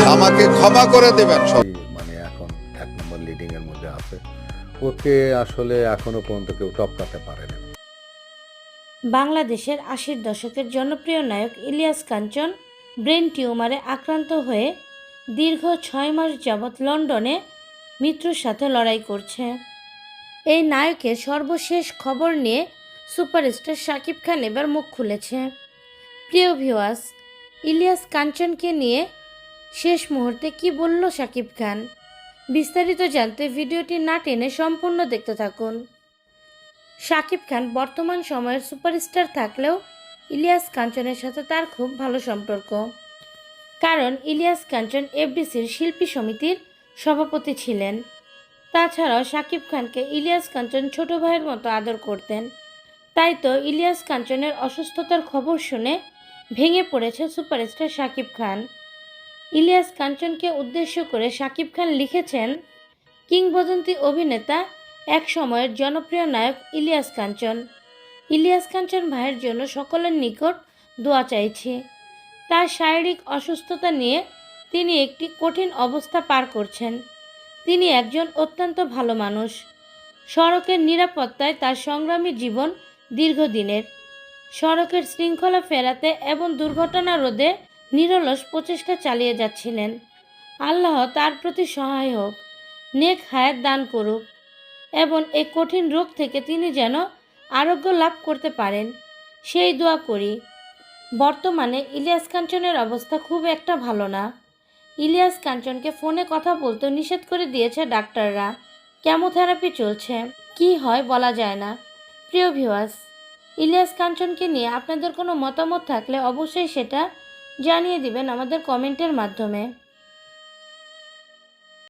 ক্ষমা করে দেবেন সব। মানে এখন এক নম্বর লিডিং এর মধ্যে আছে। ওকে আসলে এখনও পর্যন্ত কেউ টপকাতে পারেনি। বাংলাদেশের আশির দশকের জনপ্রিয় নায়ক ইলিয়াস কাঞ্চন ব্রেন টিউমারে আক্রান্ত হয়ে দীর্ঘ ছয় মাস যাবৎ লন্ডনে মৃত্যুর সাথে লড়াই করছে। এই নায়কের সর্বশেষ খবর নিয়ে সুপারস্টার শাকিব খান এবার মুখ খুলেছে। প্রিয় ভিওয়াস ইলিয়াস কাঞ্চনকে নিয়ে শেষ মুহূর্তে কি বলল শাকিব খান? বিস্তারিত জানতে ভিডিওটি না টেনে সম্পূর্ণ দেখতে থাকুন। শাকিব খান বর্তমান সময়ের সুপারস্টার থাকলেও ইলিয়াস কাঞ্চনের সাথে তার খুব ভালো সম্পর্ক। কারণ ইলিয়াস কাঞ্চন এফডিসির শিল্পী সমিতির সভাপতি ছিলেন। তাছাড়াও শাকিব খানকে ইলিয়াস কাঞ্চন ছোট ভাইয়ের মতো আদর করতেন। তাই তো ইলিয়াস কাঞ্চনের অসুস্থতার খবর শুনে ভেঙে পড়েছে সুপারস্টার শাকিব খান। ইলিয়াস কাঞ্চনকে উদ্দেশ্য করে শাকিব খান লিখেছেন, কিংবদন্তি অভিনেতা, এক সময়ের জনপ্রিয় নায়ক ইলিয়াস কাঞ্চন। ইলিয়াস কাঞ্চন ভাইয়ের জন্য সকলের নিকট দোয়া চাইছি। তার শারীরিক অসুস্থতা নিয়ে তিনি একটি কঠিন অবস্থা পার করছেন। তিনি একজন অত্যন্ত ভালো মানুষ। সড়কের নিরাপত্তায় তার সংগ্রামী জীবন দীর্ঘদিনের। সড়কের শৃঙ্খলা ফেরাতে এবং দুর্ঘটনা রোধে নিরলস প্রচেষ্টা চালিয়ে যাচ্ছিলেন। আল্লাহ তার প্রতি সহায় হোক নেক হায়াত দান করুক এবং এই কঠিন রোগ থেকে তিনি যেন আরোগ্য লাভ করতে পারেন, সেই দোয়া করি। বর্তমানে ইলিয়াস কাঞ্চনের অবস্থা খুব একটা ভালো না। ইলিয়াস কাঞ্চনকে ফোনে কথা বলতে নিষেধ করে দিয়েছে ডাক্তাররা। কেমোথেরাপি চলছে। কি হয় বলা যায় না। প্রিয় ভিউয়ার্স, ইলিয়াস কাঞ্চনকে নিয়ে আপনাদের কোনো মতামত থাকলে অবশ্যই সেটা জানিয়ে দিবেন আমাদের কমেন্টের মাধ্যমে।